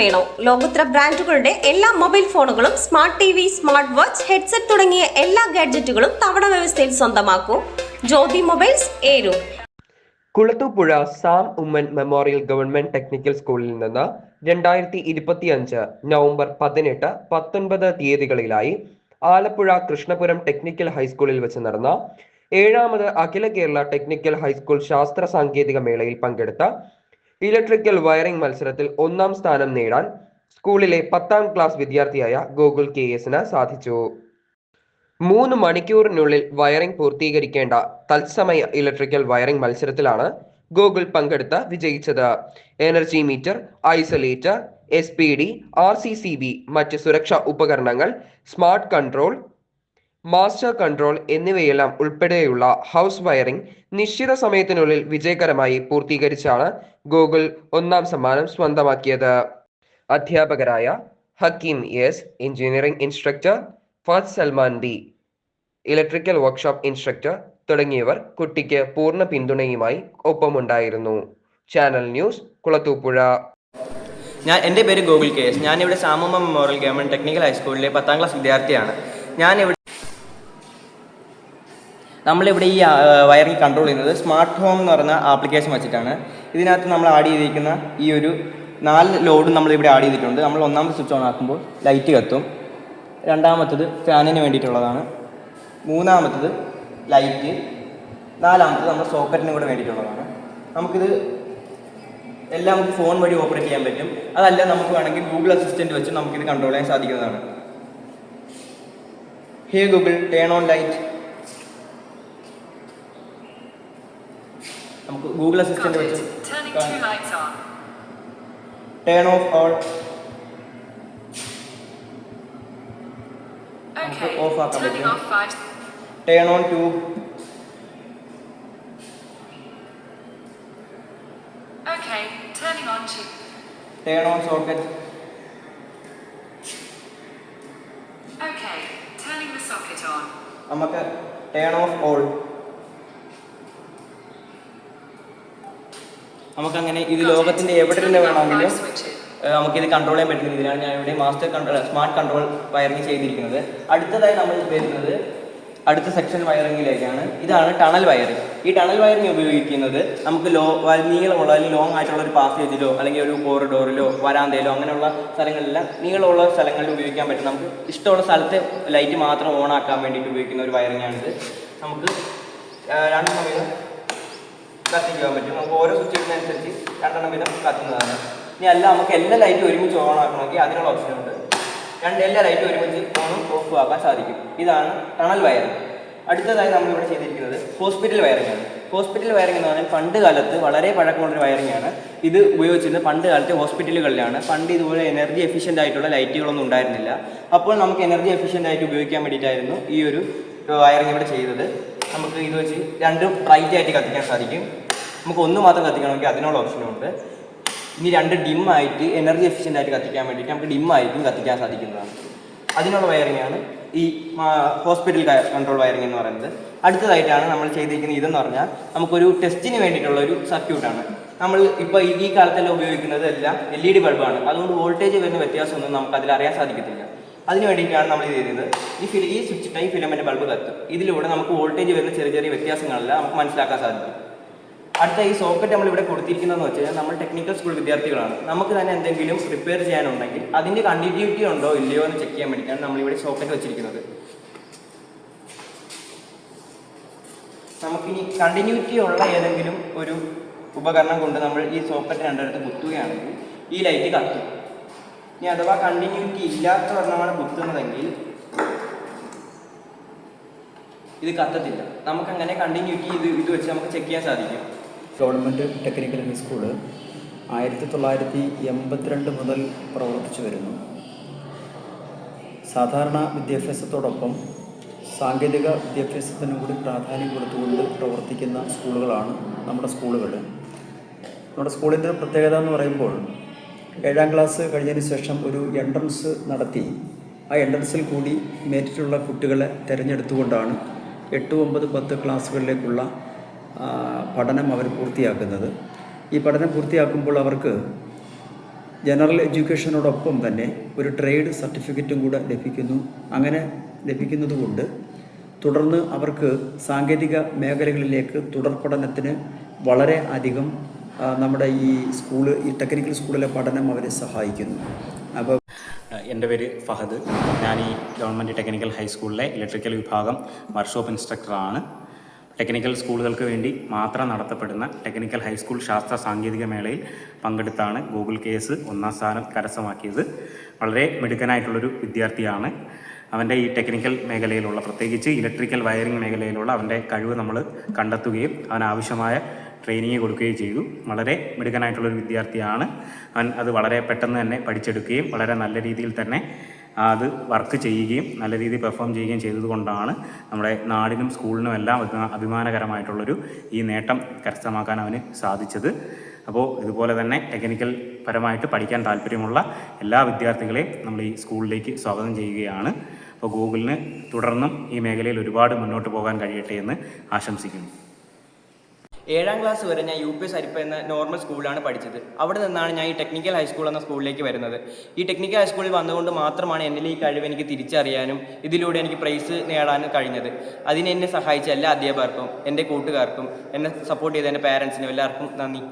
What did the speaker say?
വേണോ? ലോകോത്തര ബ്രാൻഡുകളുടെ എല്ലാ മൊബൈൽ ഫോണുകളും smart T V smart watch headset തുടങ്ങിയ എല്ലാ ഗാഡ്ജറ്റുകളും തവണ വ്യവസ്ഥയിൽ സ്വന്തമാക്കൂ. ജ്യോതി mobiles ഏരു Kulathupuzha Sam Oommen memorial government technical സ്കൂളിൽ നിന്ന് രണ്ടായിരത്തി ഇരുപത്തിയഞ്ച് നവംബർ പതിനെട്ട് പത്തൊൻപത് തീയതികളിലായി ആലപ്പുഴ കൃഷ്ണപുരം ടെക്നിക്കൽ ഹൈസ്കൂളിൽ വെച്ച് നടന്ന ഏഴാമത് അഖില കേരള ടെക്നിക്കൽ ഹൈസ്കൂൾ ശാസ്ത്ര സാങ്കേതിക മേളയിൽ പങ്കെടുത്ത ഇലക്ട്രിക്കൽ വയറിംഗ് മത്സരത്തിൽ ഒന്നാം സ്ഥാനം നേടാൻ സ്കൂളിലെ പത്താം ക്ലാസ് വിദ്യാർത്ഥിയായ ഗോകുൽ കെ എസിന് സാധിച്ചു. മൂന്ന് മണിക്കൂറിനുള്ളിൽ വയറിംഗ് പൂർത്തീകരിക്കേണ്ട തത്സമയ ഇലക്ട്രിക്കൽ വയറിംഗ് മത്സരത്തിലാണ് ഗൂഗിൾ പങ്കെടുത്ത് വിജയിച്ചത്. Energy meter isolator S P D R C C B മറ്റ് സുരക്ഷാ ഉപകരണങ്ങൾ സ്മാർട്ട് കൺട്രോൾ മാസ്റ്റർ കൺട്രോൾ എന്നിവയെല്ലാം ഉൾപ്പെടെയുള്ള ഹൗസ് വയറിംഗ് നിശ്ചിത സമയത്തിനുള്ളിൽ വിജയകരമായി പൂർത്തീകരിച്ചാണ് ഗൂഗിൾ ഒന്നാം സമ്മാനം സ്വന്തമാക്കിയത്. അധ്യാപകരായ Hakeem S engineering instructor Fahad Salman B electrical workshop instructor തുടങ്ങിയവർ കുട്ടിക്ക് പൂർണ പിന്തുണയുമായി ഒപ്പമുണ്ടായിരുന്നു. Channel news Kulathupuzha. ഞാൻ എന്റെ പേര് ഗോകുൽ കെ എസ് ഞാനിവിടെ സാമൂമ മെമ്മോറിയൽ ഗവൺമെന്റ് ടെക്നിക്കൽ ഹൈസ്കൂളിലെ പത്താം ക്ലാസ് വിദ്യാർത്ഥിയാണ്. ഞാനിവിടെ നമ്മളിവിടെ ഈ വയറിംഗ് കൺട്രോൾ ചെയ്യുന്നത് സ്മാർട്ട് ഹോം എന്ന് പറയുന്ന ആപ്ലിക്കേഷൻ വെച്ചിട്ടാണ്. ഇതിനകത്ത് നമ്മൾ ആഡ് ചെയ്തിരിക്കുന്ന ഈ ഒരു നാല് ലോഡും നമ്മളിവിടെ ആഡ് ചെയ്തിട്ടുണ്ട്. നമ്മൾ ഒന്നാമത്തെ സ്വിച്ച് ഓൺ ആക്കുമ്പോൾ ലൈറ്റ് കത്തും. രണ്ടാമത്തത് ഫാനിന് വേണ്ടിയിട്ടുള്ളതാണ്. മൂന്നാമത്തത് ലൈറ്റ് നാലാമത്തത് നമ്മൾ സോക്കറ്റിന് കൂടെ വേണ്ടിയിട്ടുള്ളതാണ്. നമുക്കിത് എല്ലാം നമുക്ക് ഫോൺ വഴി ഓപ്പറേറ്റ് ചെയ്യാൻ പറ്റും. അതല്ല നമുക്ക് വേണമെങ്കിൽ ഗൂഗിൾ അസിസ്റ്റന്റ് വെച്ച് നമുക്കിത് കൺട്രോൾ ചെയ്യാൻ സാധിക്കുന്നതാണ്. Hey Google turn on light നമുക്ക് ഗൂഗിൾ അസിസ്റ്റന്റ് വെച്ച് Turning two lights on. Turn off all Okay. off ആക്കാൻ Turning പറ്റും. off five. Turn on tube Okay. Turning on two. Turn on socket Okay. Turning the socket on. നമുക്ക് turn off all നമുക്കങ്ങനെ ഇത് ലോകത്തിന്റെ എവിടെ തന്നെ വേണമെങ്കിലും. നമുക്കിത് കൺട്രോൾ ചെയ്യാൻ പറ്റുന്ന രീതിയിലാണ് ഞാൻ ഇവിടെ master control smart control wiring ചെയ്തിരിക്കുന്നത്. അടുത്തതായി നമ്മൾ വരുന്നത് അടുത്ത സെക്ഷൻ വയറിങ്ങിലേക്കാണ് ഇതാണ് ടണൽ വയറിംഗ് ഈ ടണൽ വയറിംഗ് ഉപയോഗിക്കുന്നത് നമുക്ക് ലോ നീളമുള്ള അല്ലെങ്കിൽ ലോങ് ആയിട്ടുള്ള ഒരു പാസേജിലോ അല്ലെങ്കിൽ ഒരു കോറിഡോറിലോ വരാന്തയിലോ അങ്ങനെയുള്ള സ്ഥലങ്ങളിലെല്ലാം നീളമുള്ള സ്ഥലങ്ങളിൽ ഉപയോഗിക്കാൻ പറ്റും. നമുക്ക് ഇഷ്ടമുള്ള സ്ഥലത്ത് ലൈറ്റ് മാത്രം ഓൺ ആക്കാൻ വേണ്ടിയിട്ട് ഉപയോഗിക്കുന്ന ഒരു വയറിംഗ് ആണിത്. നമുക്ക് രണ്ട് രണ്ടെണ്ണം കത്തിക്കാൻ പറ്റും. നമുക്ക് ഓരോ സ്വിച്ച് ഇടുന്നതനുസരിച്ച് രണ്ടെണ്ണം വീതം കത്തുന്നതാണ് ഇനി അല്ല നമുക്ക് എല്ലാ ലൈറ്റും ഒരുമിച്ച് ഓൺ ആക്കണമെങ്കിൽ അതിനുള്ള ഓപ്ഷൻ ഉണ്ട്. രണ്ട് എല്ലാ ലൈറ്റും ഒരുമിച്ച് ഓണും ഓഫ് ആക്കാൻ സാധിക്കും. ഇതാണ് ടണൽ വയറിംഗ് അടുത്തതായി നമ്മളിവിടെ ചെയ്തിരിക്കുന്നത് ഹോസ്പിറ്റൽ വയറിംഗ് ആണ്. ഹോസ്പിറ്റൽ വയറിംഗ് എന്ന് പറഞ്ഞാൽ പണ്ട് കാലത്ത് വളരെ പഴക്കമുള്ളൊരു വയറിംഗ് ആണ്. ഇത് ഉപയോഗിച്ചിരുന്നത് പണ്ട് കാലത്തെ ഹോസ്പിറ്റലുകളിലാണ് പണ്ട് ഇതുപോലെ എനർജി എഫിഷ്യന്റ് ആയിട്ടുള്ള ലൈറ്റുകളൊന്നും ഉണ്ടായിരുന്നില്ല. അപ്പോൾ നമുക്ക് എനർജി എഫിഷ്യന്റ് ആയിട്ട് ഉപയോഗിക്കാൻ വേണ്ടിയിട്ടായിരുന്നു ഈ ഒരു വയറിംഗ് ഇവിടെ ചെയ്തത്. നമുക്ക് ഇത് വെച്ച് രണ്ടും ബ്രൈറ്റ് ആയിട്ട് കത്തിക്കാൻ സാധിക്കും. നമുക്ക് ഒന്ന് മാത്രം കത്തിക്കണമെങ്കിൽ അതിനുള്ള ഓപ്ഷനും ഉണ്ട്. ഇനി രണ്ട് ഡിം ആയിട്ട് എനർജി എഫിഷ്യന്റ് ആയിട്ട് കത്തിക്കാൻ വേണ്ടിയിട്ട് നമുക്ക് ഡിം ആയിട്ടും കത്തിക്കാൻ സാധിക്കുന്നതാണ്. അതിനുള്ള വയറിങ്ങാണ് ഈ ഹോസ്പിറ്റൽ കൺട്രോൾ വയറിംഗ് എന്ന് പറയുന്നത്. അടുത്തതായിട്ടാണ് നമ്മൾ ചെയ്തിരിക്കുന്നത് ഇതെന്ന് പറഞ്ഞാൽ നമുക്കൊരു ടെസ്റ്റിന് വേണ്ടിയിട്ടുള്ള ഒരു സർക്യൂട്ടാണ് നമ്മൾ ഇപ്പോൾ ഈ കാലത്തെല്ലാം ഉപയോഗിക്കുന്നത് എല്ലാം എൽ ഇ ഡി ബൾബാണ് അതുകൊണ്ട് വോൾട്ടേജ് വരുന്ന വ്യത്യാസമൊന്നും നമുക്ക് അതിൽ അറിയാൻ സാധിക്കത്തില്ല. അതിന് വേണ്ടിയിട്ടാണ് നമ്മൾ ഇത് ചെയ്തത്. ഈ ഫില ഈ സ്വിച്ച് ടൈപ്പ് ഫിലമെന്റ് ബൾബ് കത്തും. ഇതിലൂടെ നമുക്ക് വോൾട്ടേജ് വരുന്ന ചെറിയ ചെറിയ വ്യത്യാസങ്ങളെല്ലാം നമുക്ക് മനസ്സിലാക്കാൻ സാധിക്കും. അടുത്ത ഈ സോക്കറ്റ് നമ്മൾ ഇവിടെ കൊടുത്തിരിക്കുന്നതെന്ന് വെച്ച് കഴിഞ്ഞാൽ നമ്മൾ ടെക്നിക്കൽ സ്കൂൾ വിദ്യാർത്ഥികളാണ്. നമുക്ക് തന്നെ എന്തെങ്കിലും റിപ്പയർ ചെയ്യാനുണ്ടെങ്കിൽ അതിന്റെ കണ്ടിന്യൂറ്റി ഉണ്ടോ ഇല്ലയോ എന്ന് ചെക്ക് ചെയ്യാൻ വേണ്ടിയിട്ടാണ് നമ്മളിവിടെ സോക്കറ്റ് വെച്ചിരിക്കുന്നത്. നമുക്കിനി കണ്ടിന്യൂറ്റി ഉള്ള ഏതെങ്കിലും ഒരു ഉപകരണം കൊണ്ട് നമ്മൾ ഈ സോക്കറ്റ് രണ്ടിടത്ത് കുത്തുകയാണെങ്കിൽ ഈ ലൈറ്റ് കത്തും. ഇനി അഥവാ കണ്ടിന്യൂറ്റി ഇല്ലാത്ത ഒരെണ്ണമാണ് കുത്തുന്നതെങ്കിൽ ഇത് കത്തത്തില്ല. നമുക്കങ്ങനെ കണ്ടിന്യൂറ്റി ഇത് ഇത് വെച്ച് നമുക്ക് ചെക്ക് ചെയ്യാൻ സാധിക്കും. ഗവൺമെന്റ് ടെക്നിക്കൽ ഹൈസ്കൂൾ ആയിരത്തി തൊള്ളായിരത്തി എൺപത്തിരണ്ട് മുതൽ പ്രവർത്തിച്ചു വരുന്നു. സാധാരണ വിദ്യാഭ്യാസത്തോടൊപ്പം സാങ്കേതിക വിദ്യാഭ്യാസത്തിനും കൂടി പ്രാധാന്യം കൊടുത്തുകൊണ്ട് പ്രവർത്തിക്കുന്ന സ്കൂളുകളാണ് നമ്മുടെ സ്കൂളുകൾ. നമ്മുടെ സ്കൂളിന്റെ പ്രത്യേകത എന്ന് പറയുമ്പോൾ ഏഴാം ക്ലാസ് കഴിഞ്ഞതിന് ശേഷം ഒരു എൻട്രൻസ് നടത്തി. ആ എൻട്രൻസിൽ കൂടി മേറ്റിട്ടുള്ള കുട്ടികളെ തിരഞ്ഞെടുത്തുകൊണ്ടാണ് എട്ട് ഒമ്പത് പത്ത് ക്ലാസ്സുകളിലേക്കുള്ള പഠനം അവർ പൂർത്തിയാക്കുന്നത്. ഈ പഠനം പൂർത്തിയാക്കുമ്പോൾ അവർക്ക് ജനറൽ എഡ്യൂക്കേഷനോടൊപ്പം തന്നെ ഒരു ട്രേഡ് സർട്ടിഫിക്കറ്റും കൂടെ ലഭിക്കുന്നു. അങ്ങനെ ലഭിക്കുന്നതുകൊണ്ട് തുടർന്ന് അവർക്ക് സാങ്കേതിക മേഖലകളിലേക്ക് തുടർ പഠനത്തിന് വളരെ അധികം നമ്മുടെ ഈ സ്കൂൾ ഈ ടെക്നിക്കൽ സ്കൂളിലെ പഠനം അവരെ സഹായിക്കുന്നു. അപ്പോൾ എന്റെ പേര് ഫഹദ്. ഞാൻ ഈ ഗവൺമെന്റ് ടെക്നിക്കൽ ഹൈസ്കൂളിലെ ഇലക്ട്രിക്കൽ വിഭാഗം വർക്ക്ഷോപ്പ് ഇൻസ്ട്രക്ടറാണ്. ടെക്നിക്കൽ സ്കൂളുകൾക്ക് വേണ്ടി മാത്രം നടത്തപ്പെടുന്ന ടെക്നിക്കൽ ഹൈസ്കൂൾ ശാസ്ത്ര സാങ്കേതിക മേളയിൽ പങ്കെടുത്താണ് ഗൂഗിൾ കേസ് ഒന്നാം സ്ഥാനം കരസ്ഥമാക്കിയത്. വളരെ മിടുക്കനായിട്ടുള്ളൊരു വിദ്യാർത്ഥിയാണ്. അവന്റെ ഈ ടെക്നിക്കൽ മേഖലയിലുള്ള പ്രത്യേകിച്ച് ഇലക്ട്രിക്കൽ വയറിംഗ് മേഖലയിലുള്ള അവന്റെ കഴിവ് നമ്മൾ കണ്ടെത്തുകയും അവനാവശ്യമായ ട്രെയിനിങ് കൊടുക്കുകയും ചെയ്തു. വളരെ മിടുക്കനായിട്ടുള്ളൊരു വിദ്യാർത്ഥിയാണ്. അവൻ അത് വളരെ പെട്ടെന്ന് തന്നെ പഠിച്ചെടുക്കുകയും വളരെ നല്ല രീതിയിൽ തന്നെ അത് വർക്ക് ചെയ്യുകയും നല്ല രീതിയിൽ പെർഫോം ചെയ്യുകയും ചെയ്തതുകൊണ്ടാണ് നമ്മുടെ നാടിനും സ്കൂളിനും എല്ലാം അഭിമാ- അഭിമാനകരമായിട്ടുള്ളൊരു ഈ നേട്ടം കരസ്ഥമാക്കാൻ അവന് സാധിച്ചത്. അപ്പോൾ ഇതുപോലെ തന്നെ ടെക്നിക്കൽ പരമായിട്ട് പഠിക്കാൻ താല്പര്യമുള്ള എല്ലാ വിദ്യാർത്ഥികളെയും നമ്മൾ ഈ സ്കൂളിലേക്ക് സ്വാഗതം ചെയ്യുകയാണ്. അപ്പോൾ ഗൂഗിളിന് തുടർന്നും ഈ മേഖലയിൽ ഒരുപാട് മുന്നോട്ട് പോകാൻ കഴിയട്ടെ എന്ന് ആശംസിക്കുന്നു. ഏഴാം ക്ലാസ് വരെ ഞാൻ യു പി എസ് അരിപ്പ എന്ന നോർമൽ സ്കൂളിലാണ് പഠിച്ചത്. അവിടെ നിന്നാണ് ഞാൻ ഈ ടെക്നിക്കൽ ഹൈസ്കൂൾ എന്ന സ്കൂളിലേക്ക് വരുന്നത്. ഈ ടെക്നിക്കൽ ഹൈസ്കൂളിൽ വന്നുകൊണ്ട് മാത്രമാണ് എന്നിലെ ഈ കഴിവ് എനിക്ക് തിരിച്ചറിയാനും ഇതിലൂടെ എനിക്ക് പ്രൈസ് നേടാനും കഴിഞ്ഞത്. അതിന് എന്നെ സഹായിച്ച എല്ലാ അധ്യാപകർക്കും എന്റെ കൂട്ടുകാർക്കും എന്നെ സപ്പോർട്ട് ചെയ്ത എന്റെ പാരൻസിനും എല്ലാവർക്കും നന്ദി.